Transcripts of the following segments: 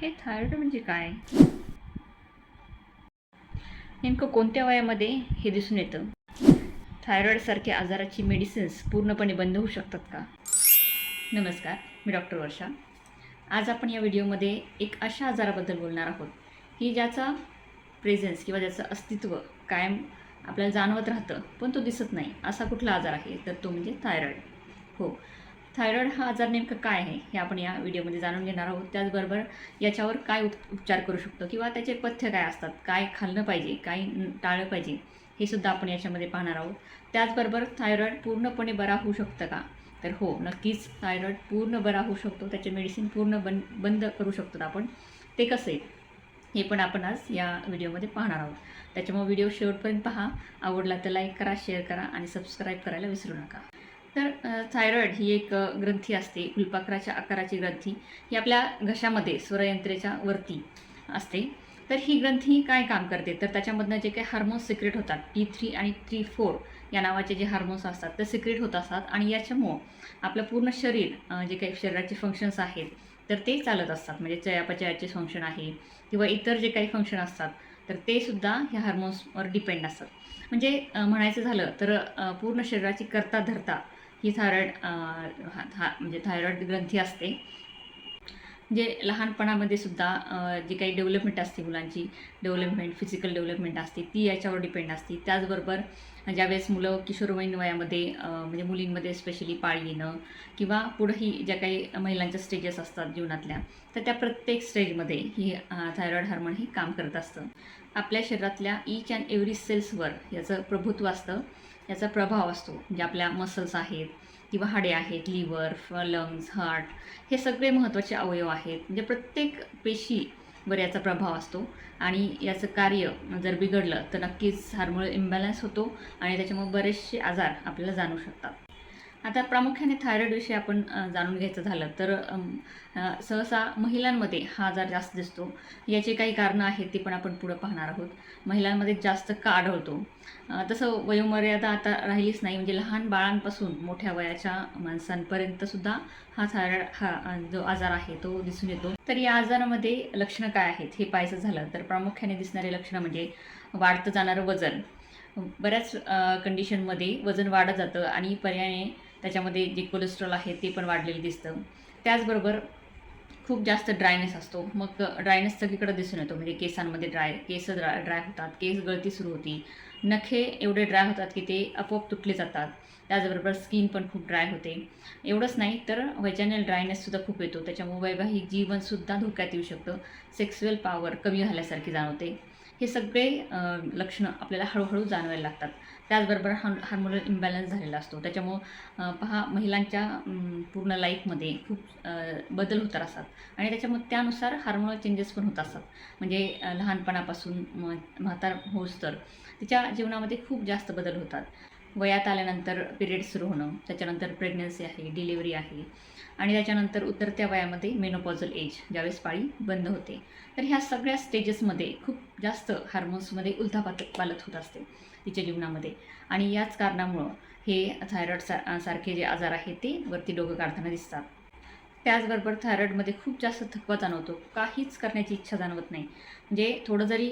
हे थायरॉइड म्हणजे काय? नेमकं कोणत्या वयामध्ये हे दिसून येतं? थायरॉइडसारख्या आजाराची मेडिसिन्स पूर्णपणे बंद होऊ शकतात का? नमस्कार मी डॉक्टर वर्षा. आज आपण या व्हिडिओमध्ये एक अशा आजाराबद्दल बोलणार आहोत की ज्याचा प्रेझेन्स किंवा ज्याचं अस्तित्व कायम आपल्याला जाणवत राहतं पण तो दिसत नाही असा कुठला आजार आहे? तर तो म्हणजे थायरॉइड. हो थायरॉइड हा आजार नेमकं काय आहे हे आपण या व्हिडिओमध्ये जाणून घेणार आहोत. त्याचबरोबर याच्यावर काय उप उपचार करू शकतो किंवा त्याचे पथ्य काय असतात? काय खाल्लं पाहिजे? काय टाळलं पाहिजे? हे सुद्धा आपण याच्यामध्ये पाहणार आहोत. त्याचबरोबर थायरॉइड पूर्णपणे बरा होऊ शकतं का? तर हो नक्कीच थायरॉइड पूर्ण बरा होऊ शकतो. त्याचे मेडिसिन पूर्ण बंद बंद करू शकतो आपण. ते कसे? हे पण आपण आज या व्हिडिओमध्ये पाहणार आहोत. त्याच्यामुळे व्हिडिओ शेवटपर्यंत पहा. आवडला तर लाईक करा शेअर करा आणि सबस्क्राईब करायला विसरू नका. तर थायरॉईड थायरॉइड ही एक ग्रंथी असते. फुलपाखराच्या आकाराची ग्रंथी. ही आपल्या घशामध्ये स्वरयंत्रेच्या वरती असते. तर ही ग्रंथी काय काम करते? तर त्याच्यामधनं जे काही हार्मोन्स सिक्रेट होतात टी थ्री आणि टी फोर या नावाचे जे हार्मोन्स असतात ते सिक्रेट होत असतात आणि याच्यामुळं आपलं पूर्ण शरीर जे काही शरीराचे फंक्शन्स आहेत तर ते चालत असतात. म्हणजे चयापचयाचे फंक्शन आहे किंवा इतर जे काही फंक्शन असतात तर ते सुद्धा ह्या हार्मोन्सवर डिपेंड असतात. म्हणजे म्हणायचं झालं तर पूर्ण शरीराची करता धरता ही थायरॉइड हा म्हणजे थायरॉइड ग्रंथी असते. जे लहानपणामध्ये सुद्धा जी काही डेव्हलपमेंट असते मुलांची डेव्हलपमेंट फिजिकल डेव्हलपमेंट असते ती याच्यावर डिपेंड असते. त्याचबरोबर ज्यावेळेस मुलं किशोरवयीन वयामध्ये म्हणजे मुलींमध्ये स्पेशली पाळी येणं किंवा पुढंही ज्या काही महिलांच्या स्टेजेस असतात जीवनातल्या तर त्या प्रत्येक स्टेजमध्ये ही थायरॉईड हार्मोन हे काम करत असतं. आपल्या शरीरातल्या ईच अँड एव्हरी सेल्सवर याचं प्रभुत्व असतं. याचा प्रभाव असतो. म्हणजे आपल्या मसल्स आहेत किंवा हाडे आहेत लिव्हर लंग्स हार्ट हे सगळे महत्त्वाचे अवयव आहेत. म्हणजे प्रत्येक पेशीवर याचा प्रभाव असतो. आणि याचं कार्य जर बिघडलं तर नक्कीच हार्मोनल इम्बॅलन्स होतो आणि त्याच्यामुळे बरेचसे आजार आपल्याला जाणू शकतात. आता प्रामुख्याने थायरॉईडविषयी आपण जाणून घ्यायचं झालं तर सहसा महिलांमध्ये हा आजार जास्त दिसतो. याची काही कारणं आहेत ती पण आपण पुढं पाहणार आहोत. महिलांमध्ये जास्त का आढळतो? तसं वयोमर्यादा आता राहिलीच नाही. म्हणजे लहान बाळांपासून मोठ्या वयाच्या माणसांपर्यंत सुद्धा हा थायरॉइड हा जो आजार आहे तो दिसून येतो. तर या आजारामध्ये लक्षणं काय आहेत हे पाहायचं झालं तर प्रामुख्याने दिसणारे लक्षणं म्हणजे वाढतं जाणारं वजन. बऱ्याच कंडिशनमध्ये वजन वाढत जातं आणि पर्यायाने त्याच्यामध्ये जे कोलेस्ट्रॉल आहे ते पण वाढलेलं दिसतं. त्याचबरोबर खूप जास्त ड्रायनेस असतो. मग ड्रायनेस सगळीकडे दिसून येतो. म्हणजे केसांमध्ये ड्राय केस ड्राय ड्राय होतात. केस गळती सुरू होती. नखे एवढे ड्राय होतात की ते आपोआप तुटले जातात. त्याचबरोबर स्किन पण खूप ड्राय होते. एवढंच नाही तर व्हॅजनल ड्रायनेससुद्धा खूप येतो. त्याच्यामुळे वैवाहिक जीवनसुद्धा धोक्यात येऊ शकतं. सेक्सुअल पॉवर कमी झाल्यासारखी जाणवते. हे सगळे लक्षणं आपल्याला हळूहळू जाणवायला लागतात. त्याचबरोबर हार्म हार्मोनल इम्बॅलन्स झालेला असतो. त्याच्यामुळं पहा महिलांच्या पूर्ण लाईफमध्ये खूप बदल होतात असतात. आणि त्याच्यामुळे त्यानुसार हार्मोनल चेंजेस पण होत असतात. म्हणजे लहानपणापासून म म्हातार होस तर तिच्या जीवनामध्ये खूप जास्त बदल होतात. वयात आल्यानंतर पिरियड सुरू होणं त्याच्यानंतर प्रेग्नन्सी आहे डिलिव्हरी आहे आणि त्याच्यानंतर उतरत्या वयामध्ये मेनोपॉझल एज ज्यावेळेस पाळी बंद होते. तर ह्या सगळ्या स्टेजेसमध्ये खूप जास्त हार्मोन्समध्ये उलथापात पालत होत असते तिच्या जीवनामध्ये. आणि याच कारणामुळं हे थायरॉइड सा सारखे जे आजार आहेत ते वरती डोकं काढताना दिसतात. त्याचबरोबर थायरॉईडमध्ये खूप जास्त थकवा जाणवतो. काहीच करण्याची इच्छा जाणवत नाही. म्हणजे थोडं जरी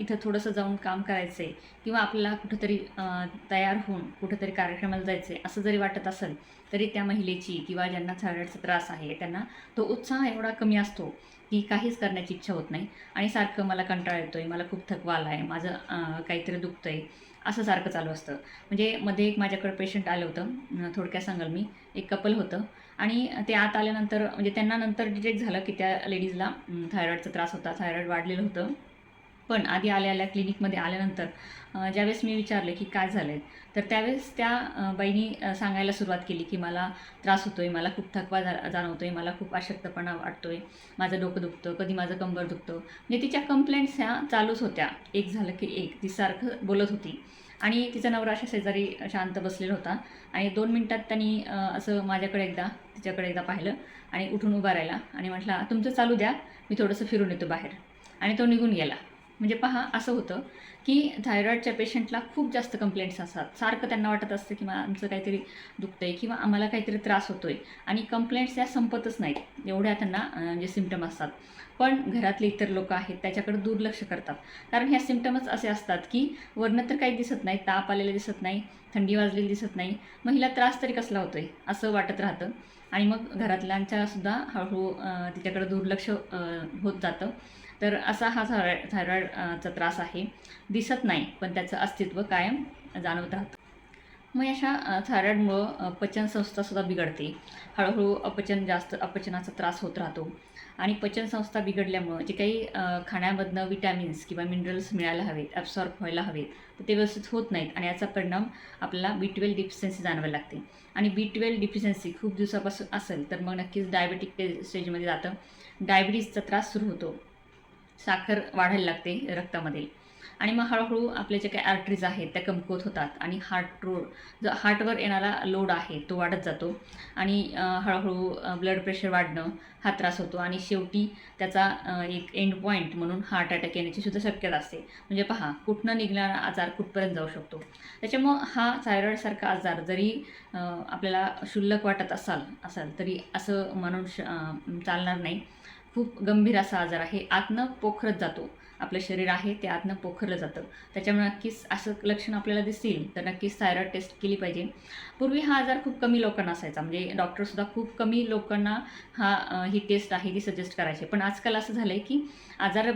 इथं थोडंसं जाऊन काम करायचं आहे किंवा आपल्याला कुठंतरी तयार होऊन कुठंतरी कार्यक्रमाला जायचं आहे असं जरी वाटत असेल तरी त्या महिलेची किंवा ज्यांना थायरॉईडचा त्रास आहे त्यांना तो उत्साह एवढा कमी असतो की काहीच करण्याची इच्छा होत नाही. आणि सारखं मला कंटाळा येतो आहे मला खूप थकवा आला आहे माझं काहीतरी दुखतं आहे असं सारखं चालू असतं. म्हणजे मध्ये एक माझ्याकडे पेशंट आलं होतं थोडक्यात सांगाल मी. एक कपल होतं. आणि ते आत आल्यानंतर म्हणजे त्यांना नंतर डिटेक्ट झालं की त्या लेडीजला थायरॉईडचा त्रास होता. थायरॉईड वाढलेलं होतं. पण आधी आल्या आल्या क्लिनिकमध्ये आल्यानंतर ज्यावेळेस मी विचारले की काय झालं आहे तर त्यावेळेस त्या बाईनी सांगायला सुरुवात केली की मला त्रास होतो आहे मला खूप थकवा जा जाणवतो आहे मला खूप अशक्तपणा वाटतो आहे माझं डोकं दुखतं कधी माझं कंबर दुखतं. म्हणजे तिच्या कंप्लेंट्स ह्या चालूच होत्या एक झालं की एक ती सारखं बोलत होती. आणि तिचा नवरा अशा शेजारी शांत बसलेला होता आणि दोन मिनटात त्यांनी असं माझ्याकडे एकदा तिच्याकडे एकदा पाहिलं आणि उठून उभा राहिला आणि म्हटला तुमचं चालू द्या मी थोडंसं फिरून येतो बाहेर. आणि तो निघून गेला. म्हणजे पहा असं होतं की थायरॉईडच्या पेशंटला खूप जास्त कंप्लेंट्स असतात. सारखं त्यांना वाटत असतं की आमचं काहीतरी दुखतंय किंवा आम्हाला काहीतरी त्रास होतो आहे आणि कंप्लेंट्स या संपतच नाहीत. एवढ्या त्यांना म्हणजे जे सिमटम असतात. पण घरातले इतर लोक आहेत त्याच्याकडे दुर्लक्ष करतात. कारण ह्या सिमटमच असे असतात की वरनं तर काही दिसत नाही ताप आलेलं दिसत नाही थंडी वाजलेली दिसत नाही. मग हिला त्रास तरी कसला होतो आहे असं वाटत राहतं. आणि मग घरातल्यांच्यासुद्धा हळूहळू तिच्याकडे दुर्लक्ष होत जातं. तर असा हा थायरॉइड थायरॉईडचा त्रास आहे. दिसत नाही पण त्याचं अस्तित्व कायम जाणवत राहतं. मग अशा थायरॉईडमुळं पचनसंस्थासुद्धा बिघडते. हळूहळू अपचन जास्त अपचनाचा त्रास होत राहतो. आणि पचनसंस्था बिघडल्यामुळं जे काही खाण्यामधनं विटॅमिन्स किंवा मिनरल्स मिळायला हवेत ॲब्सॉर्ब व्हायला हवेत तर ते व्यवस्थित होत नाहीत आणि याचा परिणाम आपल्याला बी ट्वेल्व डिफिशियन्सी जाणवायला लागते. आणि बी ट्वेल्व डिफिशियन्सी खूप दिवसापासून असेल तर मग नक्कीच डायबेटिक ते स्टेजमध्ये जातं. डायबिटीजचा त्रास सुरू होतो. साखर वाढायला लागते रक्तामध्ये आणि मग हळूहळू आपले जे काही आर्टरीज आहेत त्या कमकुवत होतात. आणि हार्ट रोड जो हार्टवर येणारा लोड आहे तो वाढत जातो. आणि हळूहळू ब्लड प्रेशर वाढणं हा त्रास होतो. आणि शेवटी त्याचा एक एंड पॉईंट म्हणून हार्ट अटॅक येण्याची सुद्धा शक्यता असते. म्हणजे पहा कुठनं निघणारा आजार कुठपर्यंत जाऊ शकतो? त्याच्यामुळं हा थायरॉईडसारखा आजार जरी आपल्याला क्षुल्लक वाटत असाल असाल तरी असं म्हणून श चालणार नाही. खूप गंभीर असा आजार आहे. आतनं पोखरत जातो. आपलं शरीर आहे ते आतनं पोखरलं जातं. त्याच्यामुळे नक्कीच असं लक्षण आपल्याला दिसतील तर नक्कीच थायरॉईड टेस्ट केली पाहिजे. पूर्वी हा आजार खूप कमी लोकांना असायचा. म्हणजे डॉक्टरसुद्धा खूप कमी लोकांना हा ही टेस्ट आहे ती सजेस्ट करायची. पण आजकाल असं झालं आहे की आजार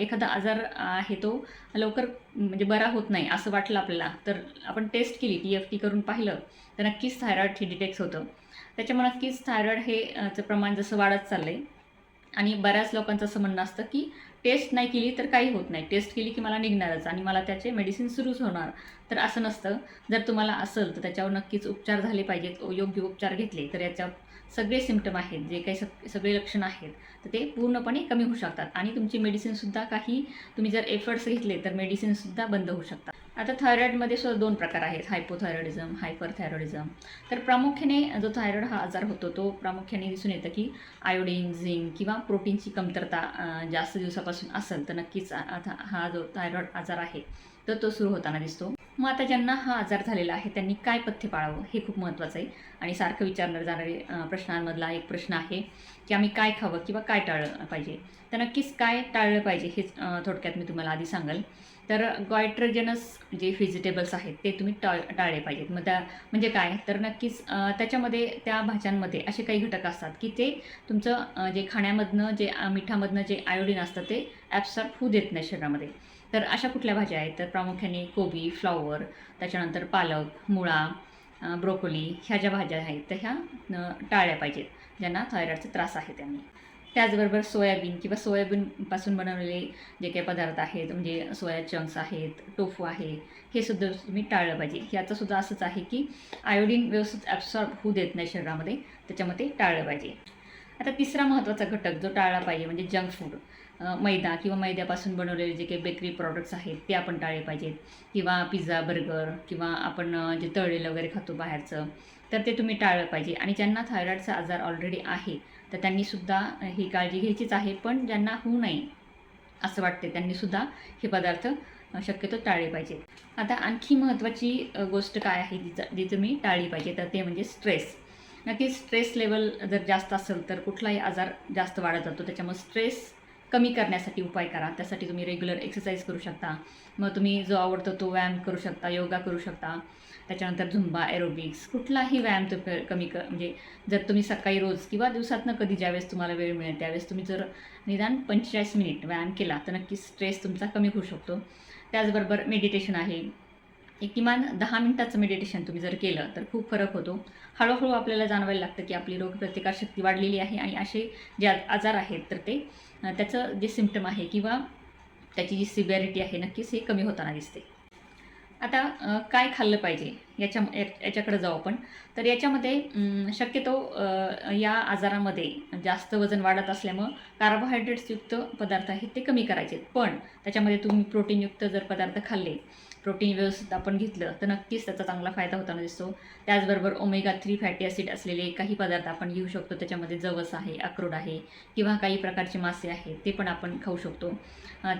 एखादा आजार आहे तो लवकर म्हणजे बरा होत नाही असं वाटलं आपल्याला. तर आपण टेस्ट केली टी एफ टी करून पाहिलं तर नक्कीच थायरॉईड हे डिटेक्ट होतं. त्याच्यामुळे नक्कीच थायरॉईड हे चं प्रमाण जसं वाढत चाललं आहे आणि बऱ्याच लोकांचं असं म्हणणं असतं की टेस्ट नाही केली तर काही होत नाही. टेस्ट केली की मला निघणारच आणि मला त्याचे मेडिसिन सुरूच होणार. तर असं नसतं. जर तुम्हाला असेल तर त्याच्यावर नक्कीच उपचार झाले पाहिजेत. योग्य उपचार घेतले तर याच्यावर सगळे सिमटम आहेत जे काही सग सगळे लक्षणं आहेत तर ते पूर्णपणे कमी होऊ शकतात. आणि तुमची मेडिसिनसुद्धा काही तुम्ही जर एफर्ट्स घेतले तर मेडिसिनसुद्धा बंद होऊ शकतात. आता थायरॉईडमध्ये सुद्धा दोन प्रकार आहेत हायपोथायरॉइडिझम हायपरथायरॉइडिझम तर प्रामुख्याने जो थायरॉईड हा आजार होतो तो प्रामुख्याने दिसून येतं की आयोडीन झिंक किंवा प्रोटीनची कमतरता जास्त दिवसापासून असेल तर नक्कीच आता हा जो थायरॉईड आजार आहे तर तो सुरू होताना दिसतो. मग आता ज्यांना हा आजार झालेला आहे त्यांनी काय पथ्य पाळावं हे खूप महत्त्वाचं आहे. आणि सारखं विचारणार जाणारे प्रश्नांमधला एक प्रश्न आहे की आम्ही काय खावं किंवा काय टाळलं पाहिजे. तर नक्कीच काय टाळलं पाहिजे हेच थोडक्यात मी तुम्हाला आधी सांगाल. तर गॉयट्रजनस जे व्हेजिटेबल्स आहेत ते तुम्ही टाळ टाळले पाहिजेत. मग त्या म्हणजे काय? तर नक्कीच त्याच्यामध्ये त्या भाज्यांमध्ये असे काही घटक असतात की ते तुमचं जे खाण्यामधनं जे मिठामधनं जे आयोडीन असतं ते ॲब्सॉर्ब होऊ देत नाही शरीरामध्ये. तर अशा कुठल्या भाज्या आहेत? तर प्रामुख्याने कोबी फ्लॉवर त्याच्यानंतर पालक मुळा ब्रोकोली ह्या ज्या भाज्या आहेत तर ह्या टाळल्या पाहिजेत ज्यांना थायरॉईडचा त्रास आहे त्यांनी. त्याचबरोबर सोयाबीन किंवा सोयाबीनपासून बनवलेले जे काही पदार्थ आहेत म्हणजे सोया चंक्स आहेत टोफू आहे हे सुद्धा तुम्ही टाळलं पाहिजे. याचं सुद्धा असंच आहे की आयोडीन व्यवस्थित ॲब्सॉर्ब होऊ देत नाही शरीरामध्ये त्याच्यामध्ये टाळलं पाहिजे. आता तिसरा महत्त्वाचा घटक जो टाळला पाहिजे म्हणजे जंक फूड मैदा किंवा मैद्यापासून बनवलेले जे काही बेकरी प्रॉडक्ट्स आहेत ते आपण टाळले पाहिजेत. किंवा पिझ्झा बर्गर किंवा आपण जे तळलेलं वगैरे खातो बाहेरचं तर ते तुम्ही टाळलं पाहिजे. आणि ज्यांना थायरॉईडचा आजार ऑलरेडी आहे तर त्यांनीसुद्धा ही काळजी घ्यायचीच आहे. पण ज्यांना होऊ नये असं वाटते त्यांनीसुद्धा हे पदार्थ शक्यतो टाळले पाहिजेत. आता आणखी महत्त्वाची गोष्ट काय आहे जी जी तुम्ही टाळली पाहिजे तर ते म्हणजे स्ट्रेस नक्कीच स्ट्रेस लेवल जर जास्त असेल तर कुठलाही आजार जास्त वाढत जातो. त्याच्यामुळे स्ट्रेस कमी करण्यासाठी उपाय करा. त्यासाठी तुम्ही रेग्युलर एक्सरसाइज करू शकता. मग तुम्ही जो आवडतो तो व्यायाम करू शकता योगा करू शकता. त्याच्यानंतर झुंबा एरोबिक्स कुठलाही व्यायाम तो क- कमी क म्हणजे जर तुम्ही सकाळी रोज किंवा दिवसातनं कधी ज्यावेळेस तुम्हाला वेळ मिळेल त्यावेळेस तुम्ही जर निदान पंचेचाळीस मिनिट व्यायाम केला तर नक्कीच स्ट्रेस तुमचा कमी होऊ शकतो. त्याचबरोबर मेडिटेशन आहे. एक किमान दहा मिनिटाचं मेडिटेशन तुम्ही जर केलं तर खूप फरक होतो. हळूहळू आपल्याला जाणवायला लागतं की आपली रोगप्रतिकारशक्ती वाढलेली आहे आणि असे जे आजार आहेत तर ते त्याचं जे सिमटम आहे किंवा त्याची जी सिव्हिअरिटी आहे नक्कीच हे कमी होताना दिसते. आता काय खाल्लं पाहिजे? याच्या या- याच्याकडे जाऊ आपण. तर याच्यामध्ये शक्यतो या आजारामध्ये जास्त वजन वाढत असल्यामुळं कार्बोहायड्रेट्सयुक्त पदार्थ आहेत ते कमी करायचे. पण त्याच्यामध्ये तुम्ही प्रोटीनयुक्त जर पदार्थ खाल्ले प्रोटीन व्यवस्थित आपण घेतलं तर नक्कीच त्याचा चांगला फायदा होताना दिसतो. त्याचबरोबर ओमेगा थ्री फॅटी ॲसिड असलेले काही पदार्थ आपण घेऊ शकतो. त्याच्यामध्ये जवस आहे अक्रोड आहे किंवा काही प्रकारचे मासे आहेत ते पण आपण खाऊ शकतो.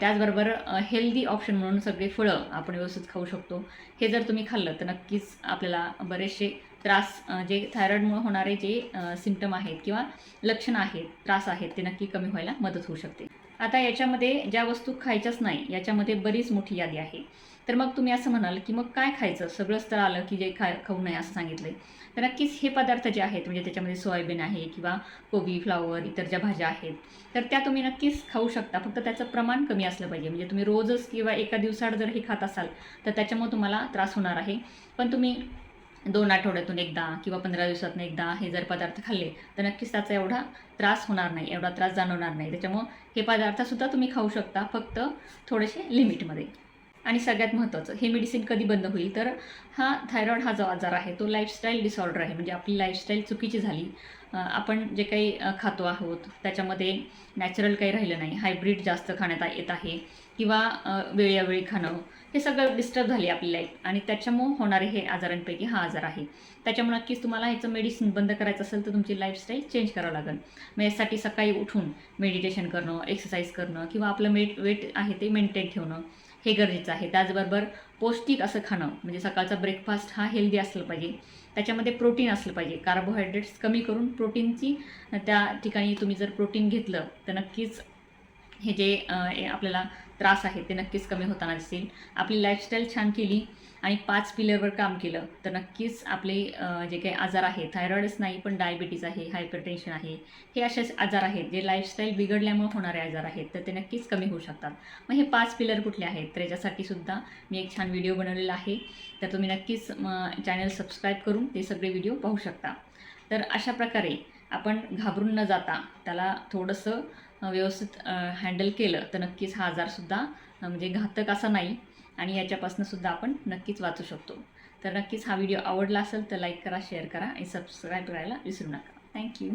त्याचबरोबर हेल्दी ऑप्शन म्हणून सगळे फळं आपण व्यवस्थित खाऊ शकतो. हे जर तुम्ही खाल्लं तर नक्कीच आपल्याला बरेचसे त्रास जे थायरॉईडमुळे होणारे जे सिमटम आहेत किंवा लक्षणं आहेत त्रास आहेत ते नक्की कमी व्हायला मदत होऊ शकते. आता याच्यामध्ये ज्या वस्तू खायच्याच नाही याच्यामध्ये बरीच मोठी यादी आहे. तर मग तुम्ही असं म्हणाल की मग काय खायचं? सगळंच तर आलं की जे खा खाऊ नये असं सांगितलं तर नक्कीच हे पदार्थ जे आहेत म्हणजे त्याच्यामध्ये सोयाबीन आहे किंवा कोबी फ्लावर इतर ज्या भाज्या आहेत तर त्या तुम्ही नक्कीच खाऊ शकता. फक्त त्याचं प्रमाण कमी असलं पाहिजे. म्हणजे तुम्ही रोजच किंवा एका दिवसाआड जर हे खात असाल तर त्याच्यामुळे तुम्हाला त्रास होणार आहे. पण तुम्ही दोन आठवड्यातून एकदा किंवा पंधरा दिवसातून एकदा हे जर पदार्थ खाल्ले तर नक्कीच त्याचा एवढा त्रास होणार नाही एवढा त्रास जाणवणार नाही. त्याच्यामुळं हे पदार्थसुद्धा तुम्ही खाऊ शकता फक्त थोडेसे लिमिटमध्ये. आणि सगळ्यात महत्त्वाचं हे मेडिसिन कधी बंद होईल? तर हा थायरॉईड हा जो आजार आहे तो लाईफस्टाईल डिसऑर्डर आहे. म्हणजे आपली लाईफस्टाईल चुकीची झाली आपण जे काही खातो आहोत त्याच्यामध्ये नॅचरल काही राहिलं नाही. हायब्रिड जास्त खाण्यात येत आहे किंवा अं, वेळोवेळी खाणं हे सगळं डिस्टर्ब झाली आपली लाईफ आणि त्याच्यामुळं होणारे हे आजारांपैकी हा आजार आहे. त्याच्यामुळे नक्कीच तुम्हाला ह्याचं मेडिसिन बंद करायचं असेल तर तुमची लाईफस्टाईल चेंज करावं लागेल. मग यासाठी सकाळी उठून मेडिटेशन करणं एक्सरसाइज करणं किंवा आपलं मेट वेट आहे ते मेंटेन ठेवणं. हे गरजेचं आहे. त्याचबरोबर पौष्टिक असं खाणं म्हणजे सकाळचा ब्रेकफास्ट हा हेल्दी असलं पाहिजे. त्याच्यामध्ये प्रोटीन असलं पाहिजे. कार्बोहायड्रेट्स कमी करून प्रोटीनची त्या ठिकाणी तुम्ही जर प्रोटीन घेतलं तर नक्कीच हे जे आपल्याला त्रास आहेत ते नक्कीच कमी होताना दिसतील आपली लाईफस्टाईल छान केली आणि पाच पिलरवर काम केलं तर नक्कीच आपले जे काही आजार आहेत थायरॉईडच नाही पण डायबिटीज आहे हायपरटेन्शन आहे हे असेच आजार आहेत जे लाईफस्टाईल बिघडल्यामुळे होणारे आजार आहेत तर ते नक्कीच कमी होऊ शकतात. मग हे पाच पिलर कुठले आहेत? तर याच्यासाठी सुद्धा मी एक छान व्हिडिओ बनवलेला आहे तर तुम्ही नक्कीच चॅनल सबस्क्राईब करून ते सगळे व्हिडिओ पाहू शकता. तर अशा प्रकारे आपण घाबरून न जाता त्याला थोडंसं व्यवस्थित हँडल केलं तर नक्कीच हा आजारसुद्धा म्हणजे घातक असा नाही आणि याच्यापासून सुद्धा आपण नक्कीच वाचू शकतो. तर नक्कीच हा व्हिडिओ आवडला असेल तर लाईक करा शेअर करा आणि सबस्क्राईब करायला विसरू नका. थँक्यू